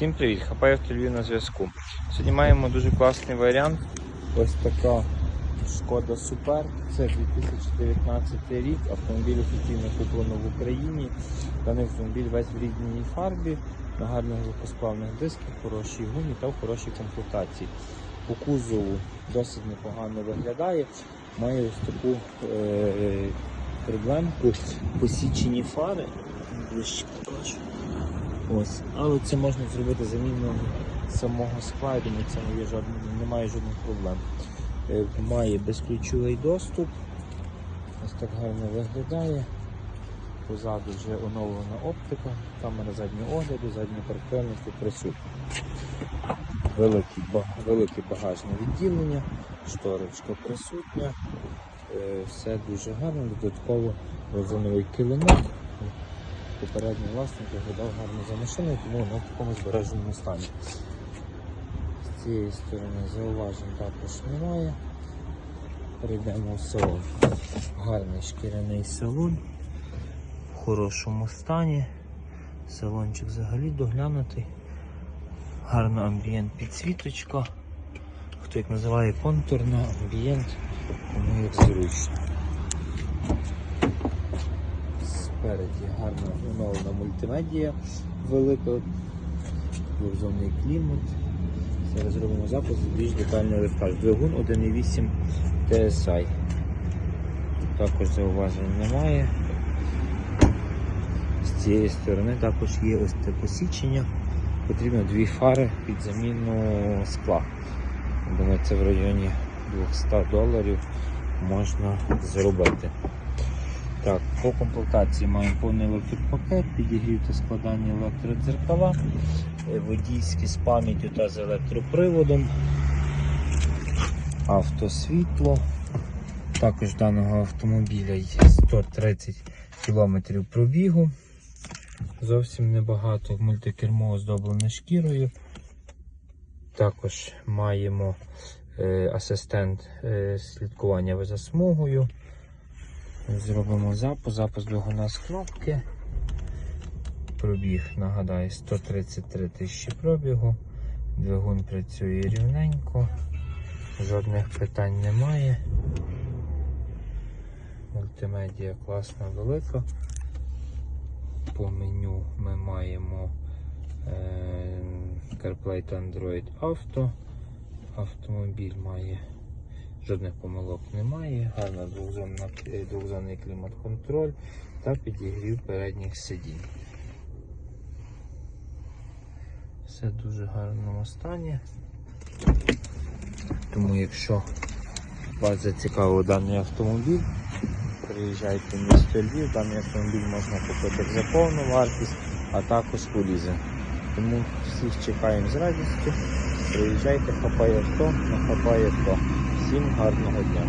Всім привіт! Хапаю Львів на зв'язку. Сьогодні маємо дуже класний варіант. Ось така шкода Супер. Це 2019 рік. Автомобіль офіційно куплено в Україні. Даний автомобіль весь в рідній фарбі, на гарних легкосплавних дисках, хорошій гумі та в хорошій комплектації. По кузову досить непогано виглядає. Має ось таку е- проблемку посічені фари. Ближче покажу. Ось, але це можна зробити заміну самого скла, я думаю, це є жодних, немає жодних проблем. Е, Має безключовий доступ. Ось так гарно виглядає. Позаду вже оновлена оптика, камера заднього огляду, задньої парктроники присутні. Велике, велике багажне відділення, шторочка присутня. Е, Все дуже гарно, додатково розумовий килимок. Попередній власник виглядав гарно за машиною, тому воно в такому збереженому стані. З цієї сторони зауважень також немає. Перейдемо в салон. Гарний шкіряний салон в хорошому стані. Салончик взагалі доглянутий. Гарна амбієнт підсвіточка. Хто як називає контурна, амбієнт, тому як зручно. Спереді гарна оновлена мультимедія велика, двохзонний клімат. Зараз зробимо запис більш детальний розказ. Двигун 1.8 TSI. Також зауважень немає. З цієї сторони також є ось це посічення. Потрібно дві фари під заміну скла. Думаю, це в районі 200 доларів можна зробити. Так, по комплектації маємо повний електропакет, підігрів та складання електродзеркала, е, водійські з пам'яттю та з електроприводом, автосвітло. Також даного автомобіля є 130 км пробігу. Зовсім небагато мультикермо оздоблене шкірою. Також маємо е, асистент е, слідкування за смугою. Зробимо запуск, запуск двигуна з кнопки. Пробіг, нагадаю, 133 тисячі пробігу. Двигун працює рівненько, жодних питань немає. Мультимедія класна, велика. По меню ми маємо е, CarPlay та Android Auto. Автомобіль має Жодних помилок немає, гарна е, двохзонний клімат-контроль та підігрів передніх сидінь. Все в дуже гарному стані. Тому якщо вас зацікавив даний автомобіль, приїжджайте в місто Львів, даний автомобіль можна купити за повну вартість, а також у лізинг. Тому всіх чекаємо з радістю. Приїжджайте, хапай авто, на хапай авто. Zimhar nochmal.